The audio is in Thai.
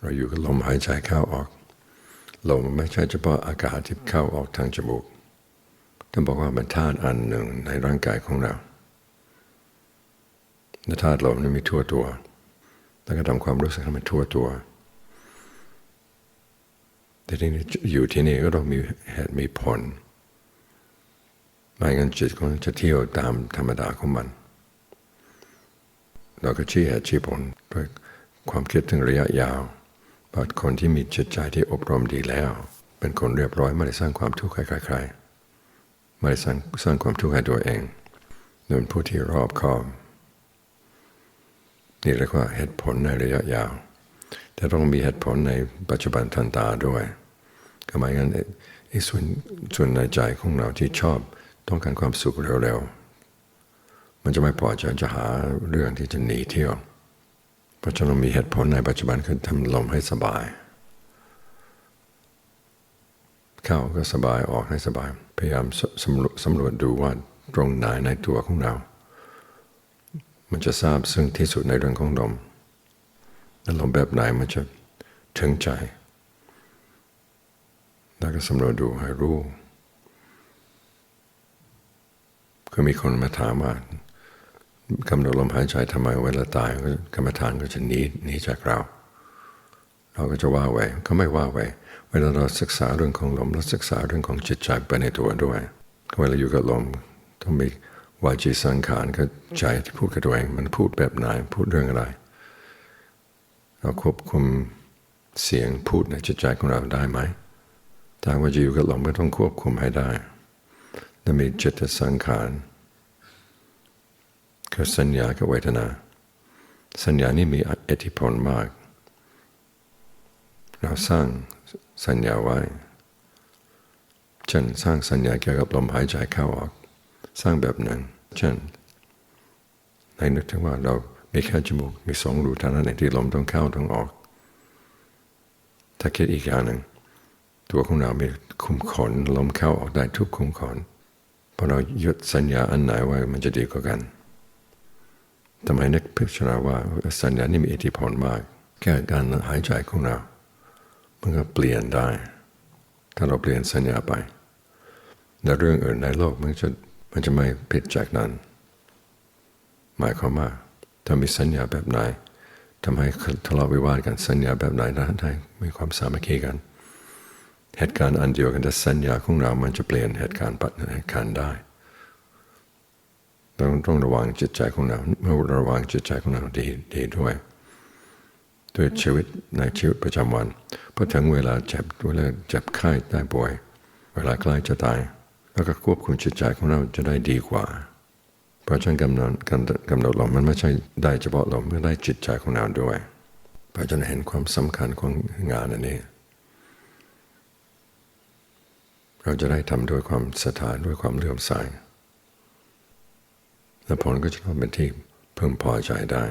เราอยู่กับลมหายใจเข้าออก ลมไม่ใช่เฉพาะอากาศที่เข้าออกทางจมูกท่านบอกว่ามันธาตุอันหนึ่งในร่างกายของเราและธาตุลมนี่มีทั่วตัวแล้วก็ทำความรู้สึกให้มันทั่วตัวแต่ที่นี่อยู่ที่นี่ก็ต้องมีเหตุมีผลไม่งั้นจิตก็จะเที่ยวตามธรรมดาของมัน เราก็ชี้เหตุชี้ผลด้วยความคิดถึงระยะยาว ว่าคนที่มีจิตใจที่อบรมดีแล้ว เป็นคนเรียบร้อยไม่ได้สร้างความทุกข์ให้ใครๆไม่ได้สร้างสร้างความทุกข์ให้ตัวเองเป็นผู้ที่รอบคอบนี่เรียกว่าเหตุผลในระยะยาว แต่ต้องมีเหตุผลในปัจจุบันทันตาด้วยก็หมายงั้นไอ้ส่วนส่วนในใจของเราที่ชอบต้องการความสุขเร็วๆ มันจะไม่พอใจจะหาเรื่องที่จะหนีเที่ยว เพราะฉะนั้นมีเหตุผลในปัจจุบันคือทำลมให้สบาย เข้าก็สบายออกให้สบาย พยายามสำรวจสำรวจดูว่าตรงไหนในตัวของเรา มันจะทราบซึ่งที่สุดในเรื่องของลมและลมแบบไหนมันจะถึงใจ แล้วก็สำรวจดูให้รู้ก็มีคนมาถามว่า กำหนดลมหายใจทำไมเวลาตายกรรมฐานก็จะหนีหนีจากเรา เราก็จะว่าไว้ก็ไม่ว่าไว้ เวลาเราศึกษาเรื่องของลมเราศึกษาเรื่องของจิตใจไปในตัวด้วยเวลาอยู่กับลมต้องมีวาจีสังขารก็ใจที่พูดกับตัวเอง มันพูดแบบไหนพูดเรื่องอะไร เราควบคุมเสียงพูดในจิตใจของเราได้ไหมถ้าว่าจะอยู่กับลมก็ต้องควบคุมให้ได้และมีจิตสังขาร คือสัญญากับเวทนา สัญญานี่มีอิทธิพลมาก เราสร้างสัญญาไว้เช่นสร้างสัญญาเกี่ยวกับลมหายใจเข้าออก สร้างแบบหนึ่งเช่นในนึกถึงว่าเรามีแค่จมูกมีสองรูเท่านั้นเองที่ลมต้องเข้าต้องออก ถ้าคิดอีกอย่างหนึ่งตัวของเรามีคุมขนลมเข้าออกได้ทุกคุมขนพอเรายึดสัญญาอันไหนไว้มันจะดีกว่ากัน ทำไมนึกพิจารณาว่าสัญญานี่มีอิทธิพลมาก แค่การหายใจของเรา มันก็เปลี่ยนได้ ถ้าเราเปลี่ยนสัญญาไป แต่เรื่องอื่นในโลกมันจะมันจะไม่ผิดจากนั้น หมายความว่าถ้ามีสัญญาแบบไหนทำให้ทะเลาะวิวาทกันสัญญาแบบไหนได้ได้มีความสามัคคีกัน เหตุการณ์อันเดียวกันแต่สัญญาของเรา มันจะเปลี่ยนเหตุการณ์ปัจเหตุการณ์ได้ ต้องต้องระวังจิตใจของเราเมื่อระวังจิตใจของเราดีดีด้วยด้วยชีวิตในชีวิตประจำวันพอถึงเวลาเจ็บเวลาเจ็บไข้ได้ป่วย เวลาใกล้จะตายแล้วก็ควบคุมจิตใจของเราจะได้ดีกว่า เพราะฉะนั้นกำหนดกำหนดลมมันไม่ใช่ได้เฉพาะลมมันได้จิตใจของเราด้วย เพราะฉะนั้นเห็นความสำคัญของงานอันนี้ เราจะได้ทำด้วยความศรัทธาด้วยความเลื่อมใส และผลก็จะเป็นที่พึงพอใจได้